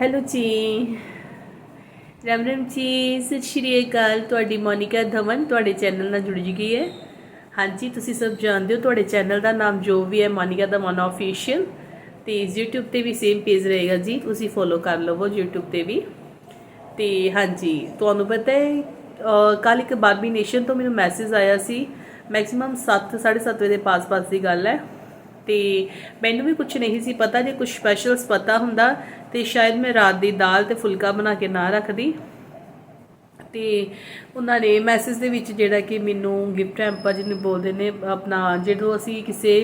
Hello ਜੀ ਰਾਮ ਰਾਮ ਜੀ ਸਤਿ ਸ਼੍ਰੀ ਅਕਾਲ। ਤੁਹਾਡੀ ਮੋਨਿਕਾ ਧਵਨ ਤੁਹਾਡੇ ਚੈਨਲ ਨਾਲ ਜੁੜ ਗਈ ਹੈ। ਹਾਂਜੀ, ਤੁਸੀਂ ਸਭ ਜਾਣਦੇ ਹੋ ਤੁਹਾਡੇ ਚੈਨਲ ਦਾ ਨਾਮ ਜੋ ਵੀ ਹੈ, ਮੋਨਿਕਾ ਧਵਨ ਆਫੀਸ਼ੀਅਲ ਤੇ YouTube ਤੇ ਵੀ ਸੇਮ ਪੇਜ ਰਹੇਗਾ ਜੀ। ਤੁਸੀਂ ਫੋਲੋ ਕਰ ਲਵੋ YouTube ਤੇ ਵੀ। ਤੇ ਹਾਂਜੀ, ਤੁਹਾਨੂੰ ਪਤਾ ਹੈ ਕੱਲ ਇੱਕ ਬਾਰਬੀ ਨੇਸ਼ਨ ਤੋਂ ਮੈਨੂੰ ਮੈਸੇਜ ਆਇਆ ਸੀ। ਮੈਕਸਿਮਮ 7 7:30 ਵਜੇ ਦੇ ਪਾਸ-ਪਾਸ ਦੀ ਗੱਲ ਹੈ। ਤੇ ਮੈਨੂੰ ਵੀ ਕੁਝ ਨਹੀਂ ਸੀ ਪਤਾ, ਜੇ ਕੁਝ ਸਪੈਸ਼ਲਸ ਪਤਾ ਹੁੰਦਾ ਤੇ ਸ਼ਾਇਦ ਮੈਂ ਰਾਤ ਦੀ ਦਾਲ ਤੇ ਫੁਲਕਾ ਬਣਾ ਕੇ ਨਾ ਰੱਖਦੀ। ਤੇ ਉਹਨਾਂ ਨੇ ਮੈਸੇਜ ਦੇ ਵਿੱਚ ਜਿਹੜਾ ਕਿ ਮੈਨੂੰ ਗਿਫਟ ਹੈਂਪਰ ਜਿਹਨੂੰ ਬੋਲਦੇ ਨੇ, ਆਪਣਾ ਜਦੋਂ ਅਸੀਂ ਕਿਸੇ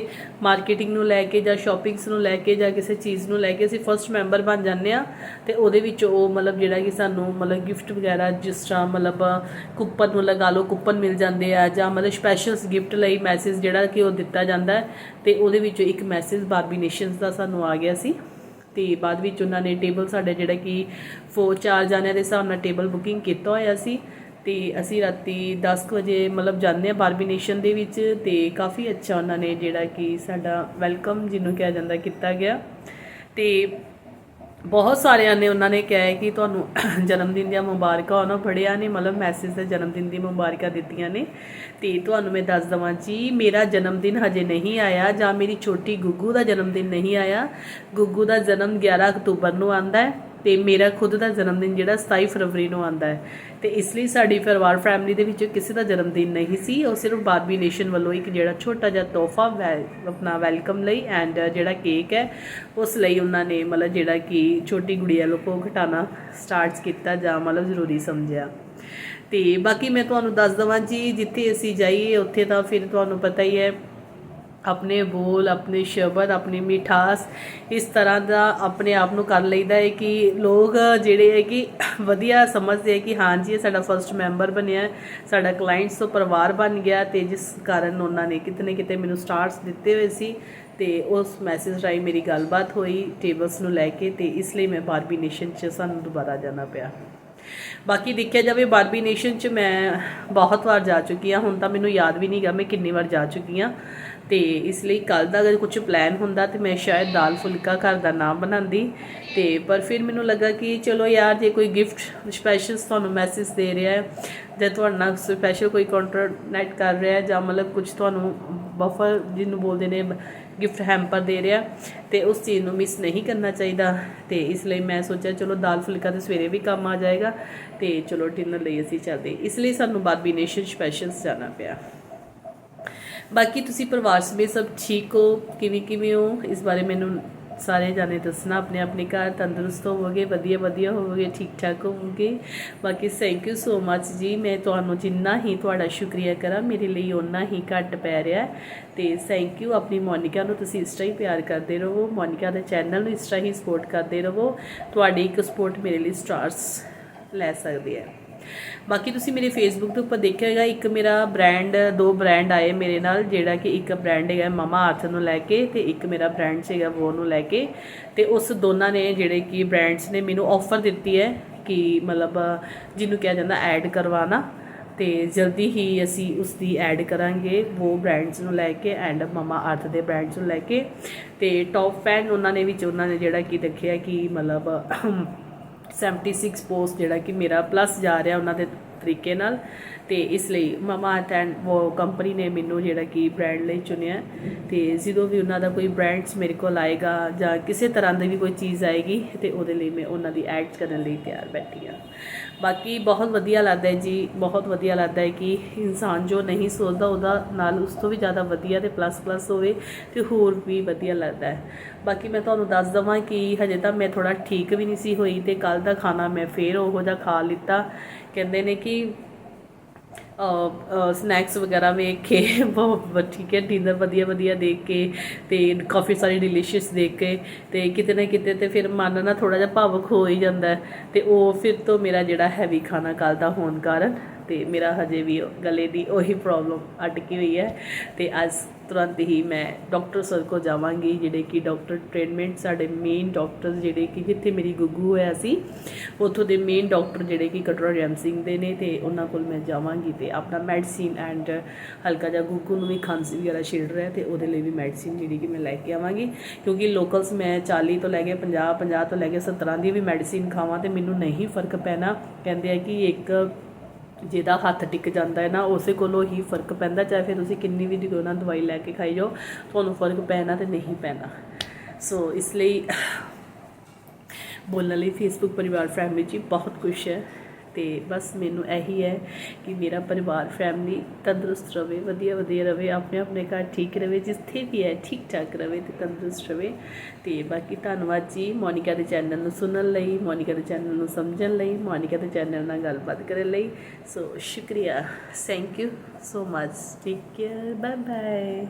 ਮਾਰਕੀਟਿੰਗ ਨੂੰ ਲੈ ਕੇ ਜਾਂ ਸ਼ਾਪਿੰਗਸ ਨੂੰ ਲੈ ਕੇ ਜਾਂ ਕਿਸੇ ਚੀਜ਼ ਨੂੰ ਲੈ ਕੇ ਅਸੀਂ ਫਰਸਟ ਮੈਂਬਰ ਬਣ ਜਾਂਦੇ ਆ ਤੇ ਉਹਦੇ ਵਿੱਚ ਉਹ ਮਤਲਬ ਜਿਹੜਾ ਕਿ ਸਾਨੂੰ ਮਤਲਬ ਗਿਫਟ ਵਗੈਰਾ ਜਿਸ ਤਰ੍ਹਾਂ ਮਤਲਬ ਕੂਪਨ ਨੂੰ ਲਗਾ ਲਓ, ਕੂਪਨ ਮਿਲ ਜਾਂਦੇ ਆ ਜਾਂ ਮਤਲਬ ਸਪੈਸ਼ਲਸ ਗਿਫਟ ਲਈ ਮੈਸੇਜ ਜਿਹੜਾ ਕਿ ਉਹ ਦਿੱਤਾ ਜਾਂਦਾ ਹੈ ਤੇ ਉਹਦੇ ਵਿੱਚ ਇੱਕ ਮੈਸੇਜ ਬਾਰਬੀ ਨੇਸ਼ਨਸ ਦਾ ਸਾਨੂੰ ਆ ਗਿਆ ਸੀ। ਤੇ ਬਾਅਦ ਵਿੱਚ ਉਹਨਾਂ ਨੇ ਟੇਬਲ ਸਾਡਾ ਜਿਹੜਾ ਕਿ ਫੋ ਚਾਰ ਜਾਣਿਆਂ ਦੇ ਹਿਸਾਬ ਨਾਲ ਟੇਬਲ ਬੁਕਿੰਗ ਕੀਤਾ ਹੋਇਆ ਸੀ। ਤੇ ਅਸੀਂ ਰਾਤੀ 10 ਕੁ ਵਜੇ ਮਤਲਬ ਜਾਂਦੇ ਆ ਬਾਰਬੀਨੇਸ਼ਨ ਦੇ ਵਿੱਚ ਤੇ ਕਾਫੀ ਅੱਛਾ ਉਹਨਾਂ ਨੇ ਜਿਹੜਾ ਕਿ ਸਾਡਾ ਵੈਲਕਮ ਜਿਹਨੂੰ ਕਿਹਾ ਜਾਂਦਾ ਕੀਤਾ ਗਿਆ। ਤੇ ਬਹੁਤ ਸਾਰਿਆਂ ਨੇ ਉਹਨਾਂ ਨੇ ਕਿਹਾ ਹੈ ਕਿ ਤੁਹਾਨੂੰ ਜਨਮ ਦਿਨ ਦੀਆਂ ਮੁਬਾਰਕਾਂ ਉਹਨਾਂ ਫੜਿਆ ਨੇ, ਮਤਲਬ ਮੈਸੇਜ ਤੇ ਜਨਮ ਦਿਨ ਦੀ ਮੁਬਾਰਕਾਂ ਦਿੱਤੀਆਂ ਨੇ। ਤੇ ਤੁਹਾਨੂੰ ਮੈਂ ਦੱਸ ਦਵਾਂ ਜੀ, ਮੇਰਾ ਜਨਮ ਦਿਨ ਹਜੇ ਨਹੀਂ ਆਇਆ ਜਾਂ ਮੇਰੀ ਛੋਟੀ ਗੁੱਗੂ ਦਾ ਜਨਮ ਦਿਨ ਨਹੀਂ ਆਇਆ। ਗੁੱਗੂ ਦਾ ਜਨਮ 11 ਅਕਤੂਬਰ ਨੂੰ ਆਂਦਾ ਹੈ। ਤੇ ਮੇਰਾ ਖੁਦ ਦਾ ਜਨਮ ਦਿਨ ਜਿਹੜਾ 27 ਫਰਵਰੀ ਨੂੰ ਆਂਦਾ ਹੈ। ਤੇ ਇਸ ਲਈ ਸਾਡੀ ਪਰਿਵਾਰ ਫੈਮਿਲੀ ਦੇ ਵਿੱਚ ਕਿਸੇ ਦਾ ਜਨਮ ਦਿਨ ਨਹੀਂ ਸੀ। ਉਹ ਸਿਰਫ ਬਾਰਬੀ ਨੇਸ਼ਨ ਵੱਲੋਂ ਇੱਕ ਜਿਹੜਾ ਛੋਟਾ ਜਿਹਾ ਤੋਹਫਾ ਆਪਣਾ ਵੈਲਕਮ ਲਈ ਐਂਡ ਜਿਹੜਾ ਕੇਕ ਹੈ, ਉਸ ਲਈ ਉਹਨਾਂ ਨੇ ਮਤਲਬ ਜਿਹੜਾ ਕਿ ਛੋਟੀ ਗੁੜੀਆ ਨੂੰ ਭੋਗ ਘਟਾਣਾ ਸਟਾਰਟਸ ਕੀਤਾ ਜਾਂ ਮਤਲਬ ਜ਼ਰੂਰੀ ਸਮਝਿਆ। ਤੇ ਬਾਕੀ ਮੈਂ ਤੁਹਾਨੂੰ ਦੱਸ ਦਵਾਂ ਜੀ, ਜਿੱਥੇ ਅਸੀਂ ਜਾਈਏ, ਉੱਥੇ ਤਾਂ ਫਿਰ ਤੁਹਾਨੂੰ ਪਤਾ ਹੀ ਹੈ ਆਪਣੇ ਬੋਲ, ਆਪਣੇ ਸ਼ਬਦ, ਆਪਣੀ ਮਿਠਾਸ ਇਸ ਤਰ੍ਹਾਂ ਦਾ ਆਪਣੇ ਆਪ ਨੂੰ ਕਰ ਲਈਦਾ ਹੈ ਕਿ ਲੋਕ ਜਿਹੜੇ ਹੈ ਕਿ ਵਧੀਆ ਸਮਝਦੇ ਹੈ ਕਿ ਹਾਂ ਜੀ, ਇਹ ਸਾਡਾ ਫਰਸਟ ਮੈਂਬਰ ਬਣਿਆ ਸਾਡਾ ਕਲਾਇੰਟਸ ਤੋਂ ਪਰਿਵਾਰ ਬਣ ਗਿਆ ਤੇ ਜਿਸ ਕਾਰਨ ਉਹਨਾਂ ਨੇ ਕਿਤੇ ਨਾ ਕਿਤੇ ਮੈਨੂੰ ਸਟਾਰਸ ਦਿੱਤੇ ਹੋਏ ਸੀ ਤੇ ਉਸ ਮੈਸੇਜ ਰਾਹੀਂ ਮੇਰੀ ਗੱਲਬਾਤ ਹੋਈ ਟੇਬਲਸ ਨੂੰ ਲੈ ਕੇ ਤੇ ਇਸ ਲਈ ਮੈਂ ਬਾਰਬੀ ਨੇਸ਼ਨ 'ਚ ਸਾਨੂੰ ਦੁਬਾਰਾ ਜਾਣਾ ਪਿਆ। ਬਾਕੀ ਦੇਖਿਆ ਜਾਵੇ ਬਾਰਬੀ ਨੇਸ਼ਨ 'ਚ ਮੈਂ ਬਹੁਤ ਵਾਰ ਜਾ ਚੁੱਕੀ ਹਾਂ, ਹੁਣ ਤਾਂ ਮੈਨੂੰ ਯਾਦ ਵੀ ਨਹੀਂਗਾ ਮੈਂ ਕਿੰਨੀ ਵਾਰ ਜਾ ਚੁੱਕੀ ਹਾਂ। ਤੇ ਇਸ ਲਈ ਕੱਲ ਦਾ ਅਗਰ ਕੁਝ ਪਲਾਨ ਹੁੰਦਾ ਤੇ ਮੈਂ ਸ਼ਾਇਦ ਦਾਲ ਫੁਲਕਾ ਘਰ ਦਾ ਨਾਮ ਬਣਾਉਂਦੀ। ਤੇ ਪਰ ਫਿਰ ਮੈਨੂੰ ਲੱਗਾ ਕਿ ਚਲੋ ਯਾਰ ਜੇ ਕੋਈ ਗਿਫਟ ਸਪੈਸ਼ਲ ਤੁਹਾਨੂੰ ਮੈਸੇਜ ਦੇ ਰਿਹਾ ਹੈ ਜਾਂ ਤੁਹਾਡੇ ਨਾਲ ਸਪੈਸ਼ਲ ਕੋਈ ਕੰਟਰਨੈਟ ਕਰ ਰਿਹਾ ਜਾਂ ਮਤਲਬ ਕੁਝ ਤੁਹਾਨੂੰ ਬਫਰ ਜਿਹਨੂੰ ਬੋਲਦੇ ਨੇ ਗਿਫਟ ਹੈਂਪਰ ਦੇ ਰਿਹਾ, ਤੇ ਉਸ ਚੀਜ਼ ਨੂੰ ਮਿਸ ਨਹੀਂ ਕਰਨਾ ਚਾਹੀਦਾ। ਤੇ ਇਸ ਲਈ ਮੈਂ ਸੋਚਿਆ ਚਲੋ ਦਾਲ ਫੁਲਕਾ ਤੇ ਸਵੇਰੇ ਵੀ ਕੰਮ ਆ ਜਾਏਗਾ, ਤੇ ਚਲੋ ਡਿਨਰ ਲਈ ਅਸੀਂ ਚੱਲਦੇ ਇਸ ਲਈ ਸਾਨੂੰ ਬਾਰਬੀਨੇਸ਼ਨ ਸਪੈਸ਼ਲਸ ਜਾਣਾ ਪਿਆ। ਬਾਕੀ ਤੁਸੀਂ ਪਰਿਵਾਰ ਸਮੇਤ ਸਭ ਠੀਕ ਹੋ? ਕਿਵੇਂ ਕਿਵੇਂ ਹੋ? ਇਸ ਬਾਰੇ ਮੈਨੂੰ ਸਾਰੇ ਜਾਣੇ ਦੱਸਣਾ, ਆਪਣੇ ਆਪਣੇ ਘਰ ਤੰਦਰੁਸਤ ਹੋਵੋਗੇ, ਵਧੀਆ ਵਧੀਆ ਹੋਵੋਗੇ, ਠੀਕ ਠਾਕ ਹੋਵੋਗੇ। ਬਾਕੀ ਥੈਂਕ ਯੂ ਸੋ ਮੱਚ ਜੀ। ਮੈਂ ਤੁਹਾਨੂੰ ਜਿੰਨਾ ਹੀ ਤੁਹਾਡਾ ਸ਼ੁਕਰੀਆ ਕਰਾਂ, ਮੇਰੇ ਲਈ ਓਨਾ ਹੀ ਘੱਟ ਪੈ ਰਿਹਾ ਹੈ। ਤੇ ਥੈਂਕ ਯੂ ਆਪਣੀ ਮੋਨਿਕਾ ਨੂੰ ਤੁਸੀਂ ਇਸ ਤਰ੍ਹਾਂ ਹੀ ਪਿਆਰ ਕਰਦੇ ਰਹੋ। ਮੋਨਿਕਾ ਦੇ ਚੈਨਲ ਨੂੰ ਇਸ ਤਰ੍ਹਾਂ ਹੀ ਸਪੋਰਟ ਕਰਦੇ ਰਹੋ। ਤੁਹਾਡੀ ਇੱਕ ਸਪੋਰਟ ਮੇਰੇ ਲਈ ਸਟਾਰਸ ਲੈ ਸਕਦੀ ਹੈ। ਬਾਕੀ ਤੁਸੀਂ ਮੇਰੇ ਫੇਸਬੁੱਕ ਦੇ ਉੱਪਰ ਦੇਖਿਆ ਹੋਵੇਗਾ ਇੱਕ ਮੇਰਾ ਬ੍ਰਾਂਡ ਦੋ ਬ੍ਰਾਂਡ ਆਏ ਮੇਰੇ ਨਾਲ, ਜਿਹੜਾ ਕਿ ਇੱਕ ਬ੍ਰਾਂਡ ਹੈਗਾ ਮਮਾ ਅਰਥ ਨੂੰ ਲੈ ਕੇ ਤੇ ਇੱਕ ਮੇਰਾ ਬ੍ਰਾਂਡ ਸੀਗਾ ਵੋ ਨੂੰ ਲੈ ਕੇ। ਤੇ ਉਸ ਦੋਨਾਂ ਨੇ ਜਿਹੜੇ ਕਿ ਬ੍ਰਾਂਡਸ ਨੇ ਮੈਨੂੰ ਆਫਰ ਦਿੱਤੀ ਹੈ ਕਿ ਮਤਲਬ ਜਿਹਨੂੰ ਕਿਹਾ ਜਾਂਦਾ ਐਡ ਕਰਵਾਣਾ ਤੇ ਜਲਦੀ ਹੀ ਅਸੀਂ ਉਸ ਦੀ ਐਡ ਕਰਾਂਗੇ ਉਹ ਬ੍ਰਾਂਡਸ ਨੂੰ ਲੈ ਕੇ ਐਂਡ ਮਮਾ ਅਰਥ ਦੇ ਬ੍ਰਾਂਡਸ ਨੂੰ ਲੈ ਕੇ। ਤੇ ਟੌਪ ਫੈਨ ਉਹਨਾਂ ਨੇ ਵਿੱਚ ਉਹਨਾਂ ਨੇ ਜਿਹੜਾ ਕਿ ਦੇਖਿਆ ਕਿ ਮਤਲਬ 76 ਪੋਸਟ ਜਿਹੜਾ ਕਿ ਮੇਰਾ ਪਲੱਸ ਜਾ ਰਿਹਾ ਉਹਨਾਂ ਦੇ ਤਰੀਕੇ ਨਾਲ ਤੇ ਇਸ ਲਈ ਮਮਾ ਅਰਥ ਐਂਡ ਉਹ ਕੰਪਨੀ ਨੇ ਮੈਨੂੰ ਜਿਹੜਾ ਕਿ ਬ੍ਰਾਂਡ ਲਈ ਚੁਣਿਆ ਤੇ ਜਦੋਂ ਵੀ ਉਹਨਾਂ ਦਾ ਕੋਈ ਬ੍ਰਾਂਡਸ ਮੇਰੇ ਕੋਲ ਆਏਗਾ ਜਾਂ ਕਿਸੇ ਤਰ੍ਹਾਂ ਦੀ ਵੀ ਕੋਈ ਚੀਜ਼ ਆਏਗੀ ਤੇ ਉਹਦੇ ਲਈ ਮੈਂ ਉਹਨਾਂ ਦੀ ਐਡ ਕਰਨ ਲਈ ਤਿਆਰ ਬੈਠੀ ਹਾਂ। ਬਾਕੀ ਬਹੁਤ ਵਧੀਆ ਲੱਗਦਾ ਹੈ ਜੀ, ਬਹੁਤ ਵਧੀਆ ਲੱਗਦਾ ਹੈ ਕਿ ਇਨਸਾਨ ਜੋ ਨਹੀਂ ਸੋਚਦਾ ਉਹਦਾ ਨਾਲ ਉਸ ਤੋਂ ਵੀ ਜ਼ਿਆਦਾ ਵਧੀਆ ਤੇ ਪਲੱਸ ਪਲੱਸ ਹੋਵੇ ਤੇ ਹੋਰ ਵੀ ਵਧੀਆ ਲੱਗਦਾ ਹੈ। ਬਾਕੀ ਮੈਂ ਤੁਹਾਨੂੰ ਦੱਸ ਦਵਾਂ ਕਿ ਹਜੇ ਤਾਂ ਮੈਂ ਥੋੜਾ ਠੀਕ ਵੀ ਨਹੀਂ ਸੀ ਹੋਈ ਤੇ ਕੱਲ ਦਾ ਖਾਣਾ ਮੈਂ ਫੇਰ ਉਹੋ ਜਿਹਾ ਖਾ ਲਿੱਤਾ। ਕਹਿੰਦੇ ਨੇ ਕਿ ਸਨੈਕਸ ਵਗੈਰਾ ਵੇਖ ਕੇ, ਬਹੁਤ ਠੀਕ ਹੈ ਡਿਨਰ ਵਧੀਆ ਵਧੀਆ ਦੇਖ ਕੇ ਤੇ ਕਾਫੀ ਸਾਰੀ ਡਿਲੀਸ਼ੀਅਸ ਦੇਖ ਕੇ ਤੇ ਕਿਤੇ ਨਾ ਕਿਤੇ ਤੇ ਫਿਰ ਮਨ ਨਾ ਥੋੜਾ ਜਿਹਾ ਭਾਵੁਕ ਹੋ ਹੀ ਜਾਂਦਾ ਹੈ ਤੇ ਉਹ ਫਿਰ ਤੋਂ ਮੇਰਾ ਜਿਹੜਾ ਹੈਵੀ ਖਾਣਾ ਕੱਲ ਦਾ ਹੋਣ ਕਾਰਨ ਤੇ ਮੇਰਾ ਹਜੇ ਵੀ ਗਲੇ ਦੀ ਉਹੀ ਪ੍ਰੋਬਲਮ ਅਟਕੀ ਹੋਈ ਹੈ ਤੇ ਅੱਜ ਤੁਰੰਤ ਹੀ ਮੈਂ ਡਾਕਟਰ ਸਰ ਕੋ ਜਾਵਾਂਗੀ, ਜਿਹੜੇ ਕਿ ਡਾਕਟਰ ਟ੍ਰੀਟਮੈਂਟ ਸਾਡੇ ਮੇਨ ਡਾਕਟਰ ਜਿਹੜੇ ਕਿ ਜਿੱਥੇ ਮੇਰੀ ਗੁੱਗੂ ਹੋਇਆ ਸੀ, ਉੱਥੋਂ ਦੇ ਮੇਨ ਡਾਕਟਰ ਜਿਹੜੇ ਕਿ ਕਟਰਾ ਰੈਮ ਸਿੰਘ ਦੇ ਨੇ ਤੇ ਉਹਨਾਂ ਕੋਲ ਮੈਂ ਜਾਵਾਂਗੀ ਤੇ ਆਪਣਾ ਮੈਡੀਸਿਨ ਐਂਡ ਹਲਕਾ ਜਿਹਾ ਗੁੱਗੂ ਨੂੰ ਵੀ ਖਾਂਸੀ ਵਗੈਰਾ ਛਿੜ ਰਿਹਾ ਤੇ ਉਹਦੇ ਲਈ ਵੀ ਮੈਡੀਸਿਨ ਜਿਹੜੀ ਕਿ ਮੈਂ ਲੈ ਕੇ ਆਵਾਂਗੀ, ਕਿਉਂਕਿ ਲੋਕਲਸ ਮੈਂ 40 ਤੋਂ ਲੈ ਕੇ 50 50 ਤੋਂ ਲੈ ਕੇ 70 ਦੀ ਵੀ ਮੈਡੀਸਿਨ ਖਾਵਾਂ ਤੇ ਮੈਨੂੰ ਨਹੀਂ ਫ਼ਰਕ ਪੈਣਾ, ਕਹਿੰਦੇ ਆ ਕਿ ਇੱਕ ਜਿਹਦਾ ਹੱਥ ਟਿਕ ਜਾਂਦਾ ਹੈ ਨਾ, ਉਸੇ ਕੋਲੋਂ ਹੀ ਫ਼ਰਕ ਪੈਂਦਾ, ਚਾਹੇ ਫਿਰ ਤੁਸੀਂ ਕਿੰਨੀ ਵੀ ਦਿਗੋ ਨਾ ਦਵਾਈ ਲੈ ਕੇ ਖਾਈ ਜਾਓ, ਤੁਹਾਨੂੰ ਫ਼ਰਕ ਪੈਣਾ ਤੇ ਨਹੀਂ ਪੈਣਾ। ਸੋ ਇਸ ਲਈ ਬੋਲਣ ਲਈ ਫੇਸਬੁੱਕ ਪਰਿਵਾਰ ਫੈਮਿਲੀ ਜੀ ਬਹੁਤ ਖੁਸ਼ ਹੈ। ਤੇ ਬਸ ਮੈਨੂੰ ਇਹੀ ਹੈ ਕਿ ਮੇਰਾ ਪਰਿਵਾਰ ਫੈਮਿਲੀ ਤੰਦਰੁਸਤ ਰਵੇ, ਵਧੀਆ ਵਧੀਆ ਰਵੇ, ਆਪਣੇ ਆਪਣੇ ਘਰ ਠੀਕ ਰਵੇ, ਜਿੱਥੇ ਵੀ ਹੈ ਠੀਕ ਠਾਕ ਰਵੇ ਤੇ ਤੰਦਰੁਸਤ ਰਵੇ। ਤੇ ਬਾਕੀ ਧੰਨਵਾਦ ਜੀ ਮੋਨਿਕਾ ਦੇ ਚੈਨਲ ਨੂੰ ਸੁਣਨ ਲਈ, ਮੋਨਿਕਾ ਦੇ ਚੈਨਲ ਨੂੰ ਸਮਝਣ ਲਈ, ਮੋਨਿਕਾ ਦੇ ਚੈਨਲ ਨਾਲ ਗੱਲਬਾਤ ਕਰਨ ਲਈ। ਸੋ ਸ਼ੁਕਰੀਆ। Thank you so much take care bye bye